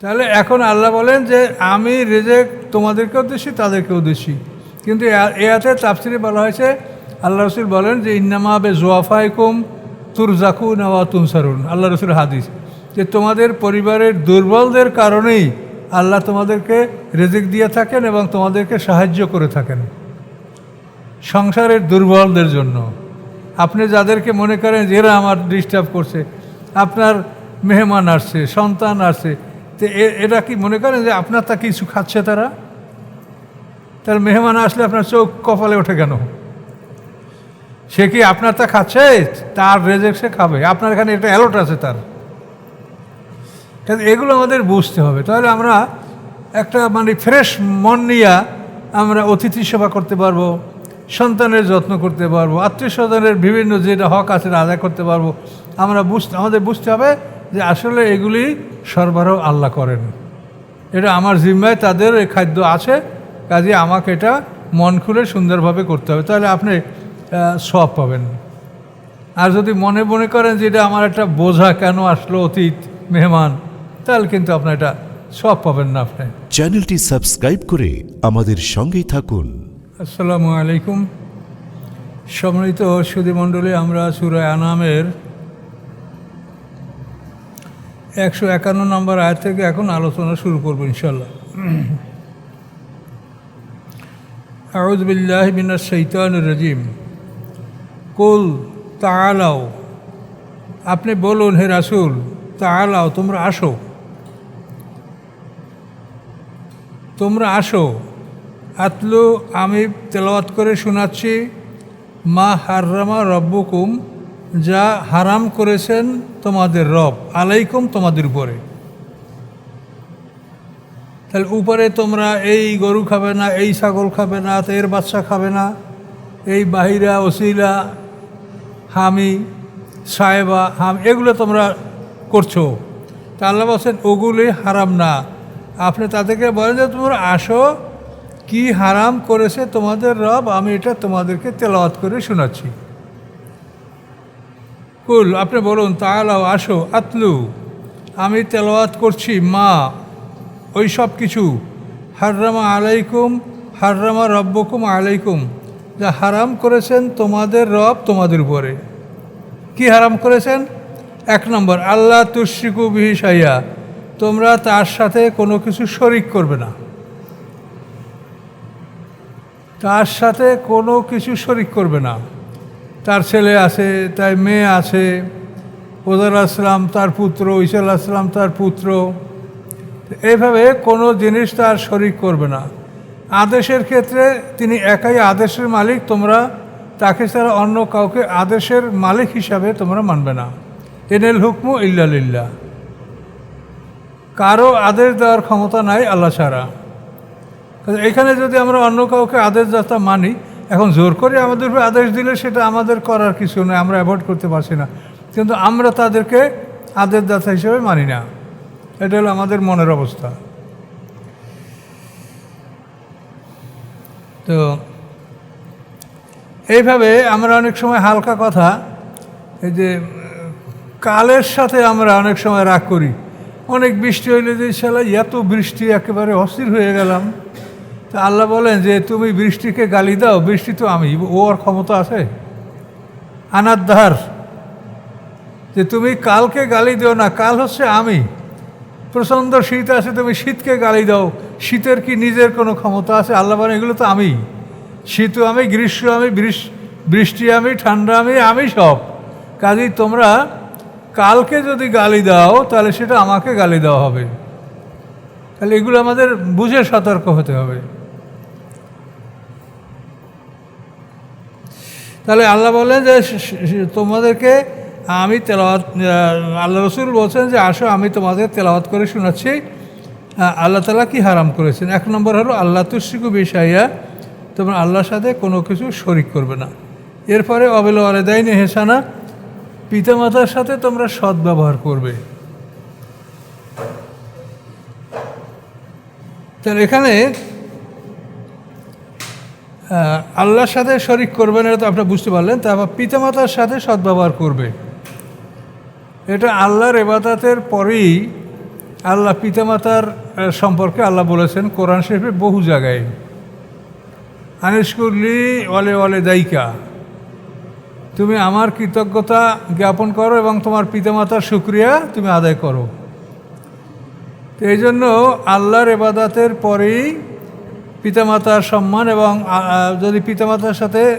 তাহলে এখন আল্লাহ বলেন যে, আমি রেজেক তোমাদেরকেও দিচ্ছি তাদেরকেও দিচ্ছি কিন্তু এ- এয়াতে তাফসিরে বলা হয়েছে, আল্লাহ রসুল বলেন যে, ইন্নামা বে জোয়াফাইকুম তুরজাকু নেওয়া তুনসারুন। আল্লাহ রসুল হাদিস, যে তোমাদের পরিবারের দুর্বলদের কারণেই আল্লাহ তোমাদেরকে রেজেক দিয়ে থাকেন এবং তোমাদেরকে সাহায্য করে থাকেন। সংসারের দুর্বলদের জন্য। আপনি যাদেরকে মনে করেন যে, এরা আমার ডিস্টার্ব করছে। আপনার মেহমান আসছে, সন্তান আসছে তো এ- এরা কি মনে করেন যে আপনার তা কিছু খাচ্ছে তারা? তার মেহমান আসলে আপনার চোখ কপালে ওঠে কেন? সে কি আপনার তা খাচ্ছে? তার রেজেক সে খাবে। আপনার এখানে একটা অ্যালোট আছে তার। এগুলো আমাদের বুঝতে হবে। তাহলে আমরা একটা মানে ফ্রেশ মন নিয়ে আমরা অতিথি সেবা করতে পারব, সন্তানের যত্ন করতে পারব, আত্মীয় স্বজনের বিভিন্ন যেটা হক আছে আদায় করতে পারব। আমরা বুঝতে, আমাদের বুঝতে হবে যে আসলে এগুলি সরবরাহ আল্লাহ করেন। এটা আমার জিম্মায় তাদের এই খাদ্য আছে কাজে আমাকে এটা মন খুলে সুন্দরভাবে করতে হবে। তাহলে আপনি সব পাবেন। আর যদি মনে মনে করেন যে এটা আমার একটা বোঝা কেন আসলো অতীত মেহমান তাহলে কিন্তু আপনার এটা সব পাবেন না আপনি। চ্যানেলটি সাবস্ক্রাইব করে আমাদের সঙ্গেই থাকুন। আসসালামু আলাইকুম। সম্মানিত সুধীমণ্ডলী আমরা সুরায় আনামের একশো একান্ন নম্বর আয় থেকে এখন আলোচনা শুরু করব ইনশাল্লাহ আউজ বিল্লাহ মিনাস শৈতান রাজিম। কুল তালাও আপনি বলুন, হে রাসুল তালাও তোমরা আসো। তোমরা আসো। আতলু, আমি তেলাওয়াত করে শোনাচ্ছি, মা হাররামা রব্বুকুম যা হারাম করেছেন তোমাদের রব, আলাইকুম তোমাদের উপরে। তাহলে উপরে তোমরা এই গরু খাবে না, এই ছাগল খাবে না এর বাচ্চা খাবে না, এই বাহিরা, ওসিলা, হামি সাহেবা হাম, এগুলো তোমরা করছ। তা আল্লাহ বলছেন, ওগুলি হারাম না। আপনি তাদেরকে বলেন যে, তোমরা আসো, কি হারাম করেছে তোমাদের রব, আমি এটা তোমাদেরকে তেলাওয়াত করে শোনাচ্ছি। কুল, আপনি বলুন তাহলাও আসো, আতলু। আমি তেলাওয়াত করছি, মা, ওই সব কিছু। হাররামা আলাইকুম, হাররামা রব্বকুম আলাইকুম। যা হারাম করেছেন তোমাদের রব তোমাদের উপরে। কি হারাম করেছেন? এক নম্বর আল্লাহ তুশিকু বিহি সাইয়া তোমরা তার সাথে কোনো কিছু শরিক করবে না। তার সাথে কোনো কিছু শরিক করবে না। তার ছেলে আছে, তার মেয়ে আছে ওজার আসলাম, তার পুত্র ঈশাল আসলাম, তার পুত্র। এইভাবে কোনো জিনিস তার শরিক করবে না। আদেশের ক্ষেত্রে তিনি একাই আদেশের মালিক, তোমরা তাকে ছাড়া অন্য কাউকে আদেশের মালিক হিসাবে তোমরা মানবে না। এনেল হুকমু ইল্লালিল্লা কারও আদেশ দেওয়ার ক্ষমতা নাই আল্লাহ ছাড়া। এখানে যদি আমরা অন্য কাউকে আদেশ যাতা মানি এখন জোর করে আমাদের উপরে আদেশ দিলে সেটা আমাদের করার কিছু নয়, আমরা অ্যাভয়েড করতে পারছি না। কিন্তু আমরা তাদেরকে আদেশ দাতা হিসেবে মানি না। এটা হলো আমাদের মনের অবস্থা। তো এইভাবে আমরা অনেক সময় হালকা কথা, এই যে, কালের সাথে আমরা অনেক সময় রাগ করি। অনেক বৃষ্টি হইলে যে শালা এত বৃষ্টি একেবারে অস্থির হয়ে গেলাম। তা আল্লাহ বলেন যে তুমি বৃষ্টিকে গালি দাও, বৃষ্টি তো আমি, ও আর ক্ষমতা আছে। আনার ধার যে তুমি কালকে গালি দিও না, কাল হচ্ছে আমি। প্রচণ্ড শীত আছে, তুমি শীতকে গালি দাও, শীতের কি নিজের কোনো ক্ষমতা আছে? আল্লাহ বলেন, এগুলো তো আমি। শীতও আমি গ্রীষ্ম আমি, বৃষ- বৃষ্টি আমি, ঠান্ডা আমি আমি সব। কাজেই তোমরা কালকে যদি গালি দাও, তাহলে সেটা আমাকে গালি দেওয়া হবে। তাহলে এগুলো আমাদের বুঝে সতর্ক হতে হবে। তাহলে আল্লাহ বলেন যে তোমাদেরকে আমি তেলাওয়াত আল্লাহ রসুল বলছেন যে, আসো, আমি তোমাদের তেলাওয়াত করে শোনাচ্ছি। আল্লাহ তালা কি হারাম করেছেন? এক নম্বর হলো, আল্লাহ তুসিকু বিষাইয়া তোমরা আল্লাহর সাথে কোনো কিছু শরিক করবে না। এরপরে, অবেল আলেদাইনে হেসানা পিতামাতার সাথে তোমরা সৎ ব্যবহার করবে। তাহলে এখানে আল্লাহর সাথে শরিক করবেন এটা তো আপনারা বুঝতে পারলেন তারপর পিতামাতার সাথে সদ্ব্যবহার করবে। এটা আল্লাহর এবাদাতের পরেই আল্লাহ পিতামাতার সম্পর্কে আল্লাহ বলেছেন, কোরআন শরীফে বহু জায়গায়। আনিসকুল্লি অলে অলে দায়িকা তুমি আমার কৃতজ্ঞতা জ্ঞাপন করো এবং তোমার পিতামাতার সুক্রিয়া তুমি আদায় করো। তো এই জন্য আল্লাহর এবাদাতের পরেই পিতামাতার সম্মান এবং যদি পিতামাতার সাথে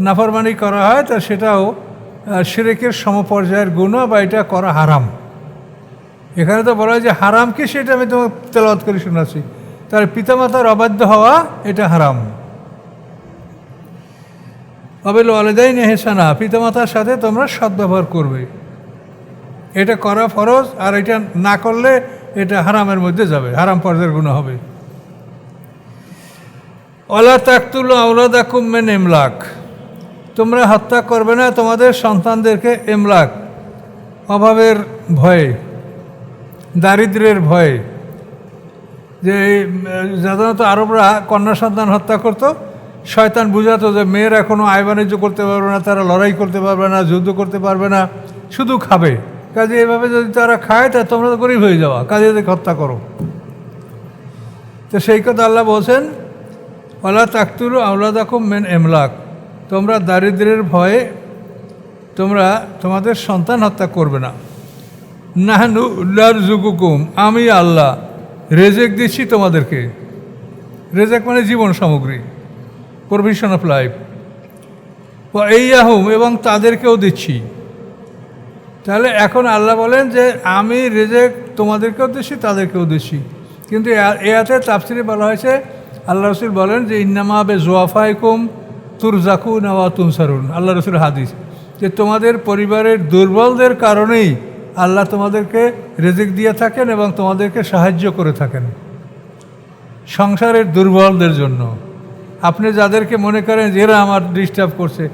নাফরমানি করা হয় তা সেটাও আ, শিরেকের সমপর্যায়ের গুণ বা এটা করা হারাম। এখানে তো বলা হয় যে হারাম কি সেটা আমি তোমাকে তেলাওয়াত করে শোনাচ্ছি। তার পিতামাতার অবাধ্য হওয়া এটা হারাম। অবেল ওয়ালেদাই নেহেসানা পিতামাতার সাথে তোমরা সদ্ব্যবহার করবে। এটা করা ফরজ আর এটা না করলে এটা হারামের মধ্যে যাবে হারাম পর্যায়ের গুণ হবে। অলা তাকতুল আউলাদা কুম্মেন এমলাক তোমরা হত্যা করবে না, তোমাদের সন্তানদেরকে এমলাক অভাবের ভয়ে দারিদ্র্যের ভয়ে। যে সাধারণত আরবরা কন্যা সন্তান হত্যা করতো, শয়তান বুঝাতো যে মেয়েরা কোনো আয় বাণিজ্য করতে পারবে না, তারা লড়াই করতে পারবে না, যুদ্ধ করতে পারবে না, শুধু খাবে। কাজে এভাবে যদি তারা খায়, তা তোমরা তো গরিব হয়ে যাওয়া কাজে হত্যা করো। তো সেই কথা আল্লাহ বলছেন ওলা তাকতুরু আউলাদাকুম মেন এমলাক তোমরা দারিদ্র্যের ভয়ে তোমরা তোমাদের সন্তান হত্যা করবে না। নাহানু উল্লার জুকুকুম আমি আল্লাহ, রেজেক দিচ্ছি তোমাদেরকে। রেজেক মানে জীবন সামগ্রী প্রভিশন অফ লাইফ ও এই আহম এবং তাদেরকেও দিচ্ছি। তাহলে এখন আল্লাহ বলেন যে, আমি রেজেক তোমাদেরকেও দিচ্ছি, তাদেরকেও দিচ্ছি। কিন্তু এ- এয়াতে তাফসিরে বলা হয়েছে আল্লাহ রসুল বলেন যে, ইন্নামা বে জোয়াফাইকুম তুর জাকু নেওয়া তুমসারুন আল্লাহ রসুল হাদিস। যে, তোমাদের পরিবারের দুর্বলদের কারণেই আল্লাহ তোমাদেরকে রেজিক দিয়ে থাকেন এবং তোমাদেরকে সাহায্য করে থাকেন। সংসারের দুর্বলদের জন্য। আপনি যাদেরকে মনে করেন যে, এরা আমার ডিস্টার্ব করছে,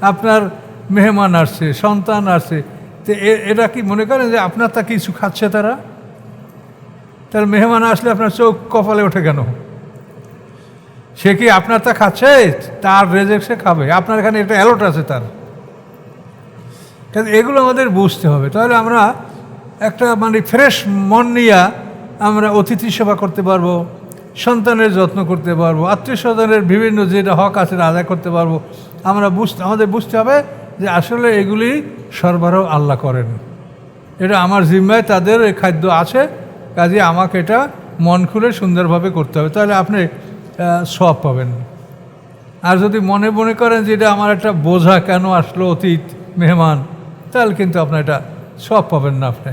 আপনার মেহমান আসছে, সন্তান আসছে, তো এ- এরা কি মনে করেন যে, আপনার তা কিছু খাচ্ছে তারা? তার মেহমান আসলে আপনার চোখ কপালে ওঠে কেন? সে কি আপনার তা খাচ্ছে? তার রেজেক সে খাবে। আপনার এখানে একটা অ্যালোট আছে তার। কাজে এগুলো আমাদের বুঝতে হবে। তাহলে আমরা একটা মানে ফ্রেশ মন নিয়ে আমরা অতিথি সেবা করতে পারব, সন্তানের যত্ন করতে পারব, আত্মীয় স্বজনের বিভিন্ন যেটা হক আছে আদায় করতে পারব। আমরা বুঝতে, আমাদের বুঝতে হবে যে আসলে এগুলি সরবরাহ আল্লাহ করেন। এটা আমার জিম্মায় তাদের খাদ্য আছে। কাজে আমাকে এটা মন খুলে সুন্দরভাবে করতে হবে। তাহলে আপনি সব পাবেন। আর যদি মনে মনে করেন যে এটা আমার একটা বোঝা কেন আসলো অতীত, মেহমান, তাহলে কিন্তু আপনার এটা সব পাবেন না আপনি।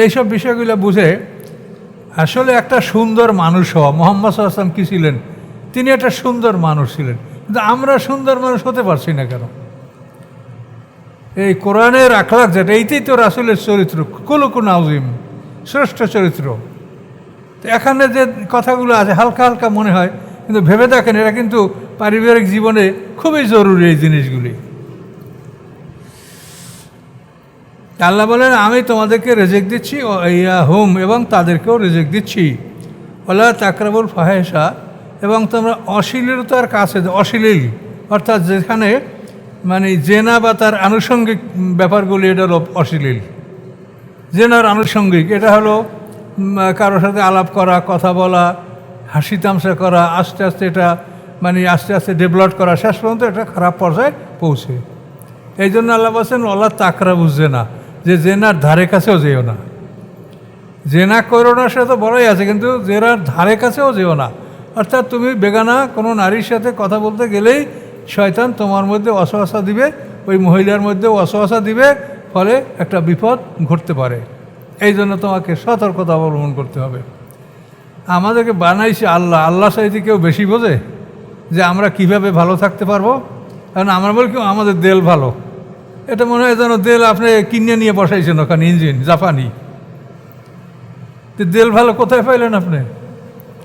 এইসব বিষয়গুলো বুঝে আসলে একটা সুন্দর মানুষ হওয়া, মোহাম্মদ আসলাম কী ছিলেন? তিনি একটা সুন্দর মানুষ ছিলেন। কিন্তু আমরা সুন্দর মানুষ হতে পারছি না কেন? এই কোরআনের আখলাক যেটা, এইটাই তো রাসুলের চরিত্র। কুলুকুন আজিম শ্রেষ্ঠ চরিত্র। তো এখানে যে কথাগুলো আছে, হালকা হালকা মনে হয়, কিন্তু ভেবে দেখেন এটা কিন্তু পারিবারিক জীবনে খুবই জরুরি এই জিনিসগুলি। আল্লাহ বলেন, আমি তোমাদেরকে রেজেক দিচ্ছি ইয়া হুম, এবং তাদেরকেও রেজেক দিচ্ছি। ওলা তাকরাবুল ফাহেসা এবং তোমরা অশ্লীলতার কাছে, অশ্লীল, অর্থাৎ যেখানে মানে জেনা বা তার আনুষঙ্গিক ব্যাপারগুলি, এটা অশ্লীল। জেনার আনুষঙ্গিক, এটা হলো কারোর সাথে আলাপ করা, কথা বলা, হাসি তামসা করা, আস্তে আস্তে এটা মানে আস্তে আস্তে ডেভেলপ করা, শেষ পর্যন্ত এটা খারাপ পর্যায়ে পৌঁছে। এই জন্য আল্লাহ বলছেন আল্লাহ তাকরা বুঝছে না যে জেনার ধারে কাছেও যেও না। জেনা করো না, সে তো বড়ই আছে, কিন্তু জেনার ধারে কাছেও যেও না। অর্থাৎ তুমি বেগানা কোনো নারীর সাথে কথা বলতে গেলেই শয়তান তোমার মধ্যে অসহসা দিবে, ওই মহিলার মধ্যে অসহসা দিবে, ফলে একটা বিপদ ঘটতে পারে। এই জন্য তোমাকে সতর্কতা অবলম্বন করতে হবে। আমাদেরকে বানাইছে আল্লাহ। আল্লাহ সাইতে কেউ বেশি বোঝে যে আমরা কীভাবে ভালো থাকতে পারব? কারণ আমরা বলি কেউ আমাদের দেল ভালো। এটা মনে হয় যেন দেল আপনি কিনে নিয়ে বসাইছেন ওখানে, ইঞ্জিন, জাপানি। তো দেল ভালো কোথায় পাইলেন আপনি?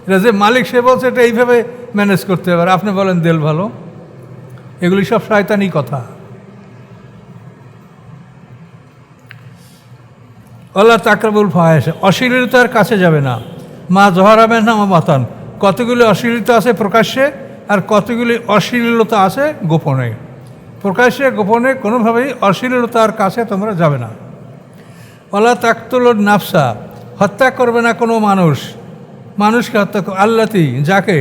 এটা যে মালিক সে বলছে, এটা এইভাবে ম্যানেজ করতে হবে। আপনি বলেন, দেল ভালো। এগুলি সব শয়তানি কথা। আল্লাহ তাকরাবুল ফাহেসে অশ্লীলতার কাছে যাবে না। মা জহরাবেন না মা মাতান, কতগুলি অশ্লীলতা আছে প্রকাশ্যে আর কতগুলি অশ্লীলতা আছে গোপনে? প্রকাশ্যে গোপনে কোনোভাবেই অশ্লীলতার কাছে তোমরা যাবে না। অলা তাকতুল নাফসা, হত্যা করবে না কোনো মানুষ। মানুষকে হত্যা আল্লাতি, যাকে?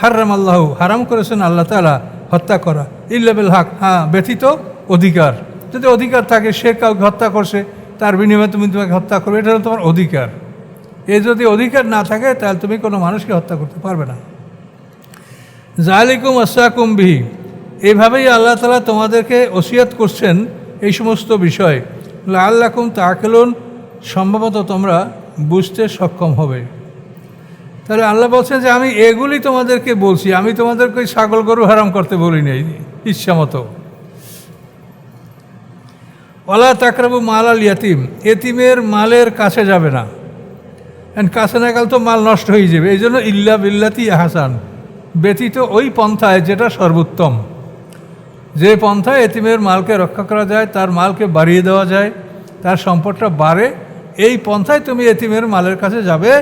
হারাম আল্লাহ হারাম করেছেন আল্লাহ তালা হত্যা করা। ইল্লাবিল হক হ্যাঁ ব্যতীত অধিকার। যদি অধিকার থাকে, সে কাউকে হত্যা করছে। তার বিনিময়ে তুমি তোমাকে হত্যা করবে, এটা হলো তোমার অধিকার। এ যদি অধিকার না থাকে, তাহলে তুমি কোনো মানুষকে হত্যা করতে পারবে না। জালিকুম আসাকুম বিহি। এইভাবেই আল্লাহ তালা তোমাদেরকে ওসিয়াত করছেন এই সমস্ত বিষয়। আল্লাকুম তাকেলুন সম্ভবত তোমরা বুঝতে সক্ষম হবে। তাহলে আল্লাহ বলছেন যে, আমি এগুলি তোমাদেরকে বলছি, আমি তোমাদেরকে ওই ছাগল গরু হারাম করতে বলি নাই, ইচ্ছা মতো। ওলা তাকরাবু মাল আল ইয়াতিম, এতিমের মালের কাছে যাবে না। অ্যান্ড কাছে না গেলে তো মাল নষ্ট হয়ে যাবে। এই জন্য ইল্লা বিল্লাতি হাসান ব্যতীত ওই পন্থায় যেটা সর্বোত্তম। যে পন্থায় এতিমের মালকে রক্ষা করা যায়, তার মালকে বাড়িয়ে দেওয়া যায়, তার সম্পদটা বাড়ে, এই পন্থায় তুমি এতিমের মালের কাছে যাবে,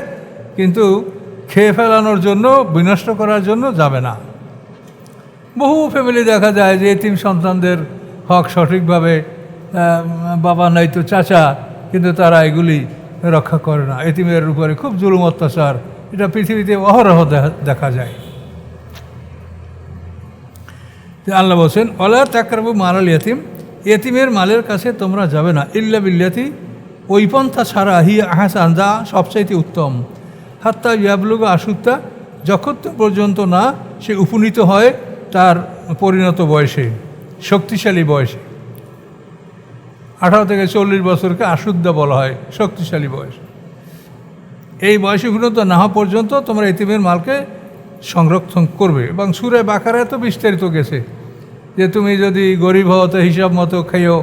কিন্তু খেয়ে ফেলানোর জন্য, বিনষ্ট করার জন্য যাবে না। বহু ফ্যামিলি দেখা যায় যে এতিম সন্তানদের হক সঠিকভাবে বাবা নাই তো চাচা, কিন্তু তারা এগুলি রক্ষা করে না। এতিমের উপরে খুব জুলুম অত্যাচার। এটা পৃথিবীতে অহরহ দেখা- যায়। আল্লাহ বলছেন অলা তাকরাবু মালাল ইয়াতিম। এতিমের মালের কাছে তোমরা যাবে না। ইল্লা বিল্লাতি, ওই পন্থা ছাড়া হি আহাসান, যা সবচাইতে উত্তম। হাত্তা ইয়াবলুগ আসুত্তা যখন পর্যন্ত না সে উপনীত হয় তার পরিণত বয়সে, শক্তিশালী বয়সে। আঠারো থেকে চল্লিশ বছরকে আশুদ্ধা বলা হয়, শক্তিশালী বয়স। এই বয়সে উপনীত না হওয়া পর্যন্ত তোমরা এতিমের মালকে সংরক্ষণ করবে। এবং সুরে বাকারায় তো বিস্তারিত গেছে যে তুমি যদি গরিব হও তো হিসাব মতো খেয়েও,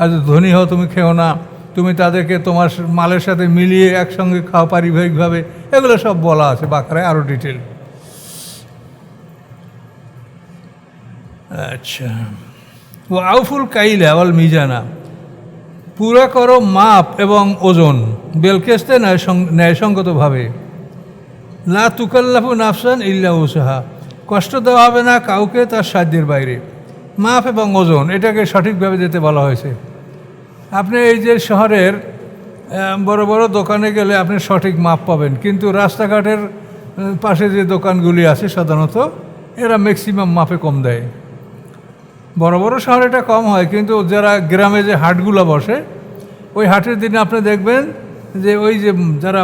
আর ধনী হও তুমি খেও না, তুমি তাদেরকে তোমার মালের সাথে মিলিয়ে একসঙ্গে খাও পারিবারিকভাবে, এগুলো সব বলা আছে বাকারায় আরও ডিটেল। আচ্ছা। ও আউফুল কাইলা ওয়াল মিজানা। পুরা করো মাপ এবং ওজন। বেলকেস্তে ন্যায়সং- ন্যায়সঙ্গতভাবে। লা তুকাল্লাফু নাফসান ইল্লা উসাহা। কষ্ট দেওয়া হবে না কাউকে তার সাধ্যের বাইরে। মাপ এবং ওজন, এটাকে সঠিকভাবে যেতে বলা হয়েছে। আপনি এই যে শহরের বড় বড় দোকানে গেলে আপনি সঠিক মাপ পাবেন। কিন্তু রাস্তাঘাটের পাশে যে দোকানগুলি আছে সাধারণত, এরা ম্যাক্সিমাম মাপে কম দেয়। বড় বড় শহরে এটা কম হয়, কিন্তু যারা গ্রামে যে হাটগুলো বসে, ওই হাটের দিনে আপনি দেখবেন যে ওই যে যারা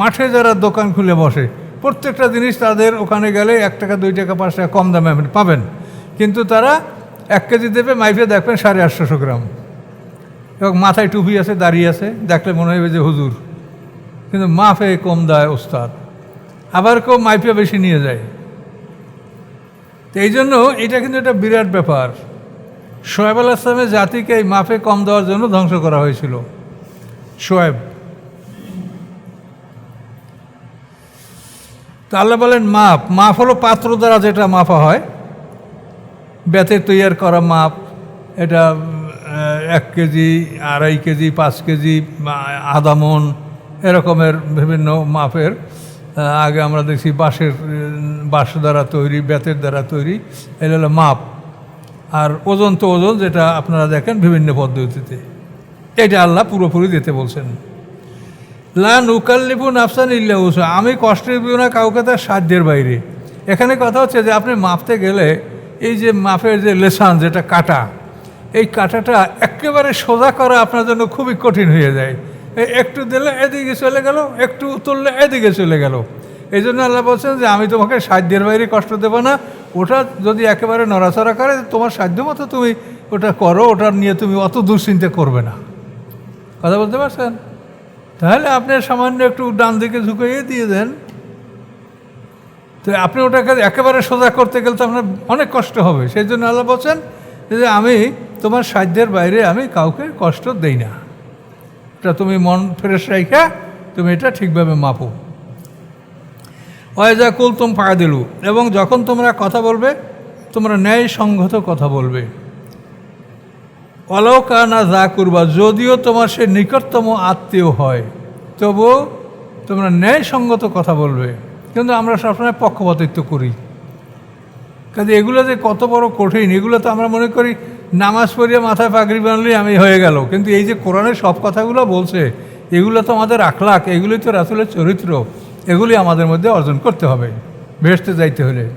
মাঠে যারা দোকান খুলে বসে, প্রত্যেকটা জিনিস তাদের ওখানে গেলে এক টাকা, দুই টাকা, পাঁচ টাকা কম দামে পাবেন। কিন্তু তারা এক কেজি দেবে, মাইফে দেখবেন সাড়ে আটশোশো গ্রাম। এবং মাথায় টুপি আছে দাঁড়িয়ে আছে, দেখলে মনে হবে যে হুজুর। কিন্তু মাফে কম দেয় ওস্তাদ। আবার কেউ মাইফে বেশি নিয়ে যায়। তো এই জন্য এটা কিন্তু একটা বিরাট ব্যাপার। শোয়েব আল আসলামের জাতিকে এই মাফে কম দেওয়ার জন্য ধ্বংস করা হয়েছিল। শোয়েব। তো আল্লাহ বলেন মাপ মাপ হলো পাত্র দ্বারা যেটা মাপা হয়। বেতের তৈয়ার করা মাপ, এটা এক কেজি, আড়াই কেজি, পাঁচ কেজি বা আধা মন এরকমের বিভিন্ন মাপের। আগে আমরা দেখছি বাঁশের বাঁশ দ্বারা তৈরি, বেতের দ্বারা তৈরি। এটা হলো মাপ। আর ওজন তো ওজন, যেটা আপনারা দেখেন বিভিন্ন পদ্ধতিতে। এটা আল্লাহ পুরোপুরি দিতে বলছেন। লা নুকাল্লিফু নাফসান ইল্লা উসা আমি কষ্ট দিব না কাউকে তার সাধ্যের বাইরে। এখানে কথা হচ্ছে যে আপনি মাপতে গেলে এই যে মাপের যে লেসান, যেটা কাটা, এই কাটাটা একেবারে সোজা করা আপনার জন্য খুবই কঠিন হয়ে যায়। একটু দিলে এদিকে চলে গেল, একটু তুললে এদিকে চলে গেল। এই জন্য আল্লাহ বলছেন যে, আমি তোমাকে সাধ্যের বাইরে কষ্ট দেবো না। ওটা যদি একেবারে নড়াচড়া করে, তোমার সাধ্য মতো তুমি ওটা করো ওটা নিয়ে তুমি অত দুশ্চিন্তা করবে না। কথা বলতে পারছেন? তাহলে আপনি সামান্য একটু ডান দিকে ঝুঁকিয়ে দিয়ে দেন। তো আপনি ওটাকে একেবারে সোজা করতে গেলে তো আপনার অনেক কষ্ট হবে। সেই জন্য আল্লাহ বলছেন যে, আমি তোমার সাধ্যের বাইরে আমি কাউকে কষ্ট দেই না। এটা তুমি মন ফ্রেশ রাইখা তুমি এটা ঠিকভাবে মাপো। ওয়াজা কুল তুম পাকা দিলু এবং যখন তোমরা কথা বলবে, তোমরা ন্যায় ন্যায়সঙ্গত কথা বলবে। অলৌকা না যা করবা, যদিও তোমার সে নিকটতম আত্মীয় হয় তবুও তোমরা ন্যায়সঙ্গত কথা বলবে। কিন্তু আমরা সবসময় পক্ষপাতিত্ব করি। কাজে এগুলো যে কত বড় কঠিন, এগুলো তো আমরা মনে করি নামাজ পড়িয়ে মাথায় পাগড়ি বানলেই আমি হয়ে গেল। কিন্তু এই যে কোরআনের সব কথাগুলো বলছে, এগুলো তো আমাদের আখলাক এগুলোই তো রাসুলের চরিত্র। এগুলি আমাদের মধ্যে অর্জন করতে হবে, ভেসতে যাইতে হলে।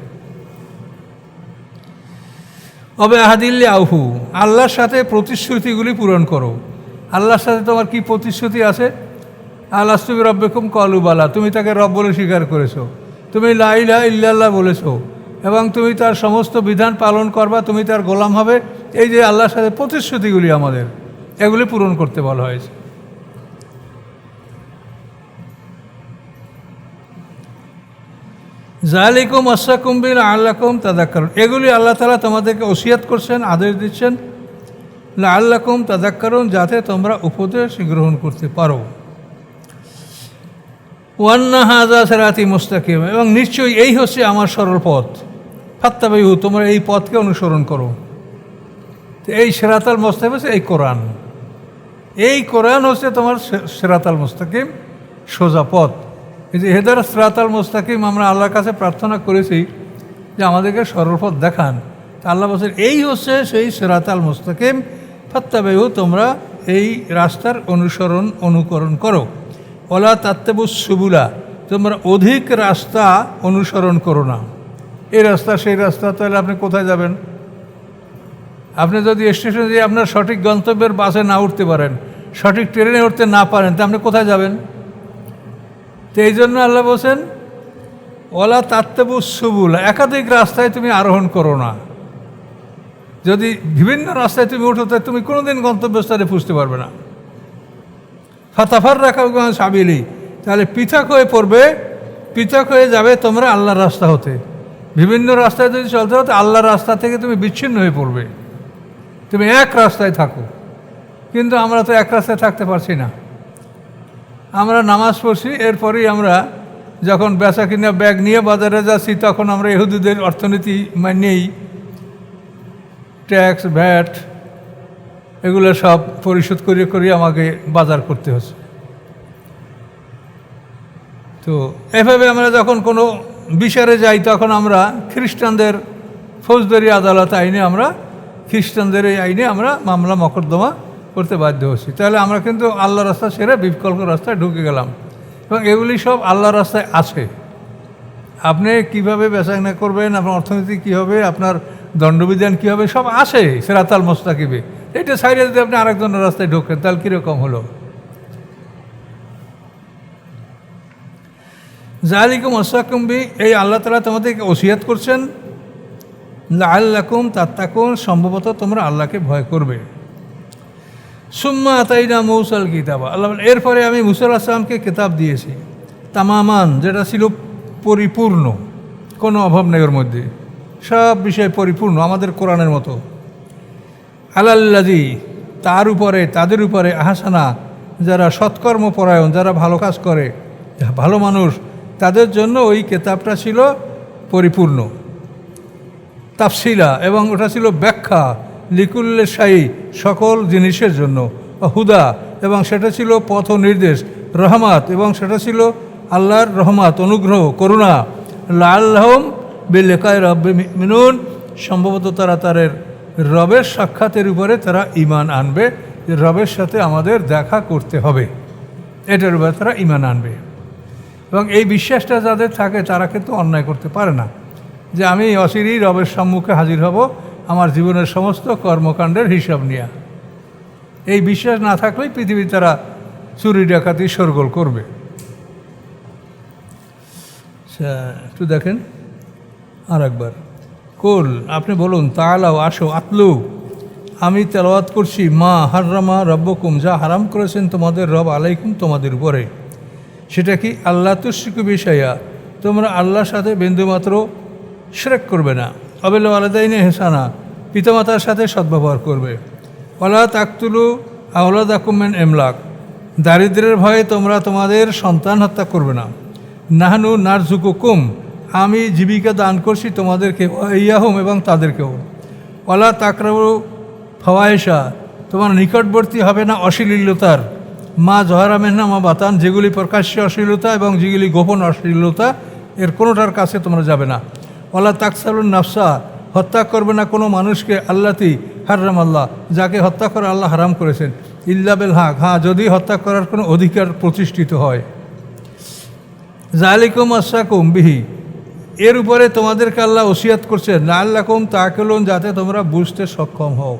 অবে আহাদিল্লি আহু আল্লাহর সাথে প্রতিশ্রুতিগুলি পূরণ করো। আল্লাহর সাথে তোমার কি প্রতিশ্রুতি আছে? আল্লাহ তুমি রব্বেকুম কলুবালা তুমি তাকে রব বলে স্বীকার করেছ। তুমি লাইলা ইল্লাল্লাহ বলেছ। এবং তুমি তার সমস্ত বিধান পালন করবা, তুমি তার গোলাম হবে। এই যে আল্লাহর সাথে প্রতিশ্রুতিগুলি আমাদের, এগুলি পূরণ করতে বলা হয়েছে। জালিকুম আসাকুম বিন আল্লাকুম তাদাক্কারুন। এগুলি আল্লাহ তালা তোমাদেরকে ওসিয়াত করছেন, আদেশ দিচ্ছেন। আল্লাকুম তাদাক্কারুন, যাতে তোমরা উপদেশ গ্রহণ করতে পারো। ওয়ান্না হাজা সেরাতি মুস্তাকিম। এবং নিশ্চয়ই এই হচ্ছে আমার সরল পথ। ফাত্তাবাইহু তোমরা এই পথকে অনুসরণ করো। তো এই সেরাতাল মোস্তাকিম হচ্ছে এই কোরআন। এই কোরআন হচ্ছে তোমার সেরাতাল মুস্তাকিম, সোজা পথ। এই যে হেদার সেরাতাল মুস্তাকিম আমরা আল্লাহর কাছে প্রার্থনা করেছি যে আমাদেরকে সরল পথ দেখান। তা আল্লাহ বলছেন, এই হচ্ছে সেই সেরাতাল মুস্তাকিম ফাত্তাবেহু তোমরা এই রাস্তার অনুসরণ, অনুকরণ করো। ওলা তাত্তেবু সুবুলা, তোমরা অধিক রাস্তা অনুসরণ করো না। এই রাস্তা, সেই রাস্তা, তাহলে আপনি কোথায় যাবেন? আপনি যদি স্টেশনে দিয়ে আপনার সঠিক গন্তব্যের বাসে না উঠতে পারেন, সঠিক ট্রেনে উঠতে না পারেন, তা আপনি কোথায় যাবেন? তো এই জন্য আল্লাহ বলছেন ওলা তাত্তেবু সুবুল, একাধিক রাস্তায় তুমি আরোহণ করো না। যদি বিভিন্ন রাস্তায় তুমি উঠো, তাহলে তুমি কোনোদিন গন্তব্যস্থানে পুষতে পারবে না। ফাতাফার রাখা সাবিলি, তাহলে পৃথক হয়ে পড়বে, পৃথক হয়ে যাবে তোমরা আল্লাহর রাস্তা হতে। বিভিন্ন রাস্তায় যদি চলতে হতো আল্লাহর রাস্তা থেকে তুমি বিচ্ছিন্ন হয়ে পড়বে। তুমি এক রাস্তায় থাকো। কিন্তু আমরা তো এক রাস্তায় থাকতে পারছি না। আমরা নামাজ পড়ছি, এরপরেই আমরা যখন বেচা কিনা ব্যাগ নিয়ে বাজারে যাচ্ছি, তখন আমরা ইহুদিদের অর্থনীতি মানেই ট্যাক্স, ভ্যাট, এগুলো সব পরিশোধ করিয়ে করিয়ে আমাকে বাজার করতে হচ্ছে। তো এভাবে আমরা যখন কোনো বিচারে যাই, তখন আমরা খ্রিস্টানদের ফৌজদারি আদালত আইনে আমরা খ্রিস্টানদের এই আইনে আমরা মামলা, মকদ্দমা করতে বাধ্য হচ্ছি। তাহলে আমরা কিন্তু আল্লাহ রাস্তা সেরে বিকল্প রাস্তায় ঢুকে গেলাম। এবং এগুলি সব আল্লাহ রাস্তায় আছে। আপনি কীভাবে বেচাকেনা করবেন, আপনার অর্থনীতি কী হবে, আপনার দণ্ডবিধান কী হবে, সব আছে সেরাতাল মোস্তাকিবে এটা সাইডে যদি আপনি আরেকজনের রাস্তায় ঢোকেন, তাহলে কীরকম হলো? জালিকুম ওসাকুম্বি এই আল্লাহ তালা তোমাদেরকে ওসিয়াত করছেন। আল্লাকুম তাত্তাকুন, সম্ভবত তোমরা আল্লাহকে ভয় করবে। সুম্মা আতাইনা মৌসাল কিতাবা। আল্লাহ এরপরে আমি মুসাল আসলামকে কিতাব দিয়েছি। তামামান, যেটা ছিল পরিপূর্ণ, কোনো অভাব নেই ওর মধ্যে। সব বিষয় পরিপূর্ণ, আমাদের কোরআনের মতো। আলাল্লাদি তার উপরে, তাদের উপরে আহাসানা, যারা সৎকর্ম পরায়ণ, যারা ভালো কাজ করে ভালো মানুষ, তাদের জন্য ওই কেতাবটা ছিল পরিপূর্ণ। তাফসিলা এবং ওটা ছিল ব্যাখ্যা লিকুল্লে শাহী সকল জিনিসের জন্য, হুদা, এবং সেটা ছিল পথ নির্দেশ, রহমাত, এবং সেটা ছিল আল্লাহর রহমাত, অনুগ্রহ, করুণা। লাল্লাহম বিলেকায় রব্বে মিনুন, সম্ভবত তারা তাদের রবের সাক্ষাতের উপরে তারা ইমান আনবে, রবের সাথে আমাদের দেখা করতে হবে। এটার উপরে তারা ইমান আনবে। এবং এই বিশ্বাসটা যাদের থাকে তারা কিন্তু অন্যায় করতে পারে না। যে আমি অচিরেই রবের সম্মুখে হাজির হব আমার জীবনের সমস্ত কর্মকাণ্ডের হিসাব নিয়ে। এই বিশ্বাস না থাকলেই পৃথিবী তারা চুরি ডাকাতি সরগোল করবে। আচ্ছা, একটু দেখেন। আর একবার কোল আপনি বলুন তালাও আসো আতলু। আমি তেলাওয়াত করছি মা হাররামা রব্বকুম যা হারাম করেছেন তোমাদের রব আলাইকুম তোমাদের উপরে। সেটা কি আল্লাহ তুশিকু বিষয়া তোমরা আল্লাহর সাথে বিন্দুমাত্র শ্রেক করবে না। অবেল আলাদাইনে হেসানা পিতামাতার সাথে সদ্ব্যবহার করবে। ওলা তাকতুলু আওলা আকুমেন এমলাক দারিদ্রের ভয়ে তোমরা তোমাদের সন্তান হত্যা করবে না। নাহানু নারজুকুকুম আমি জীবিকা দান করছি তোমাদেরকে, ইয়াহুম এবং তাদেরকেও। ওলা তাকরাবু ফওয়ায়েশা তোমার নিকটবর্তী হবে না অশ্লীলতার। মা জহরা মেহনা, মা বাতান, যেগুলি প্রকাশ্য অশ্লীলতা এবং যেগুলি গোপন অশ্লীলতা, এর কোনোটার কাছে তোমরা যাবে না। ওলা তাকসালুন নাফসা, হত্যা করবে না কোনো মানুষকে, আল্লাতি হারাম আল্লাহ, যাকে হত্যা করা আল্লাহ হারাম করেছেন। ইল্লা বেল হাক হ্যাঁ যদি হত্যা করার কোনো অধিকার প্রতিষ্ঠিত হয়। জালিকুম আসাকুম বিহি, এর উপরে তোমাদেরকে আল্লাহ ওসিয়াত করছেন লাল্লাকুম তাকেলুন যাতে তোমরা বুঝতে সক্ষম হও।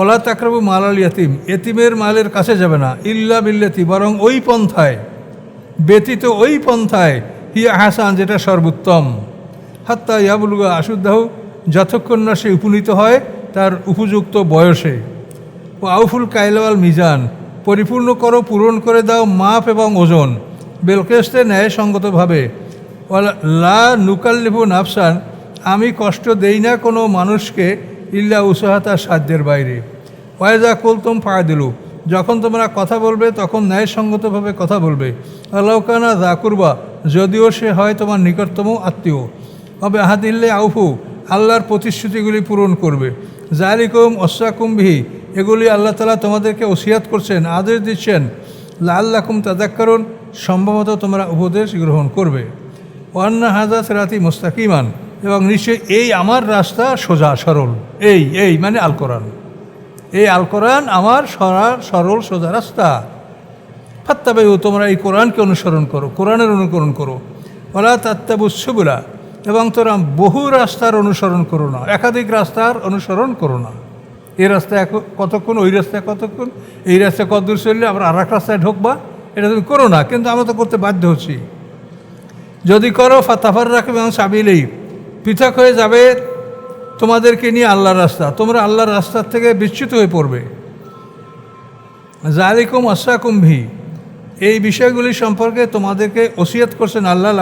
ওলা তাকরাবু মাল আল ইয়াতিম, এতিমের মালের কাছে যাবে না, ইল্লা বিল্লাতি, বরং ওই পন্থায়, ব্যতীত ওই পন্থায়, হিয়া হাসান, যেটা সর্বোত্তম। হাত্তা ইয়াবুলুগা আশুদ্দাহ, যতক্ষণ না সে উপনীত হয় তার উপযুক্ত বয়সে। ও আউফুল কাইলাওয়াল মিজান, পরিপূর্ণ করো, পূরণ করে দাও মাপ এবং ওজন। বেলকেস্তে ন্যায়সঙ্গতভাবে লা নুকাল্লিবু নাফসান, আমি কষ্ট দেই না কোনো মানুষকে ইল্লা উসাহাতার সাধ্যের বাইরে। ওয়াইজা কুলতুম ফায়দিলু যখন তোমরা কথা বলবে তখন ন্যায়সঙ্গতভাবে কথা বলবে। আল্লাহকানা জাকুরবা যদিও সে হয় তোমার নিকটতম আত্মীয়। হবে আহাদিল্লে আউফু, আল্লাহর প্রতিশ্রুতিগুলি পূরণ করবে। জালিকুম অসাকুম্বিহি এগুলি আল্লাহ তালা তোমাদেরকে ওসিয়াত করছেন, আদেশ দিচ্ছেন। লাল্লাকুম তাদাক্কারুন সম্ভবত তোমরা উপদেশ গ্রহণ করবে। ওয়ান্না হাজা সেরাতি মোস্তাকিমান, এবং নিশ্চয়ই এই আমার রাস্তা সোজা সরল। এই এই মানে আল কোরআন। এই আল কোরআন আমার সরা সরল সোজা রাস্তা। ফাত্তাবেউ, তোমরা এই কোরআনকে অনুসরণ করো, কোরআনের অনুকরণ করো। ওলা তাত্তাবুসুবুলা এবং তোরা বহু রাস্তার অনুসরণ করো না, একাধিক রাস্তার অনুসরণ করো না। এই রাস্তায় কতক্ষণ, ওই রাস্তায় কতক্ষণ, এই রাস্তায় কত দূর চললে আবার আর এক রাস্তায় ঢোকবা, এটা তুমি করো না, কিন্তু আমরা তো করতে বাধ্য হচ্ছি। যদি করো, ফাতাফার রাখবে এবং সাবিলেই পৃথক হয়ে যাবে তোমাদেরকে নিয়ে আল্লাহর রাস্তা। তোমরা আল্লাহর রাস্তার থেকে বিচ্যুত হয়ে পড়বে। জালিকুম আসাকুম ভি। এই বিষয়গুলি সম্পর্কে তোমাদেরকে ওসিয়াত করছেন আল্লাহ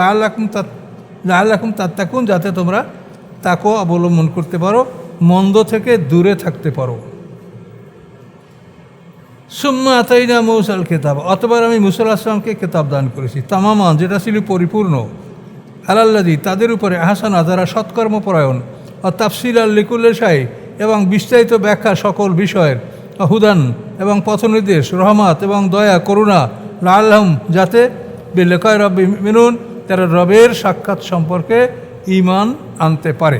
তাত লাল্লাকুম তাত্তাকুন, যাতে তোমরা তাকেও অবলম্বন করতে পারো, মন্দ থেকে দূরে থাকতে পারো। সুম্মা আতাইনা মৌসাল কেতাব, অতবার আমি মুসাল আসলামকে কেতাব দান করেছি। তামামান, যেটা ছিল পরিপূর্ণ। আলাল্লাদি তাদের উপরে আহসানা যারা সৎকর্মপরায়ণ ও তাফসিল আল লিকুল্লে সাই এবং বিস্তারিত ব্যাখ্যা সকল বিষয়ের হুদান এবং পথনির্দেশ, রহমাত এবং দয়া, করুণা লাল্লাহম যাতে বেলেকায় রব্বি মিনুন তারা রবের সাক্ষাৎ সম্পর্কে ইমান আনতে পারে।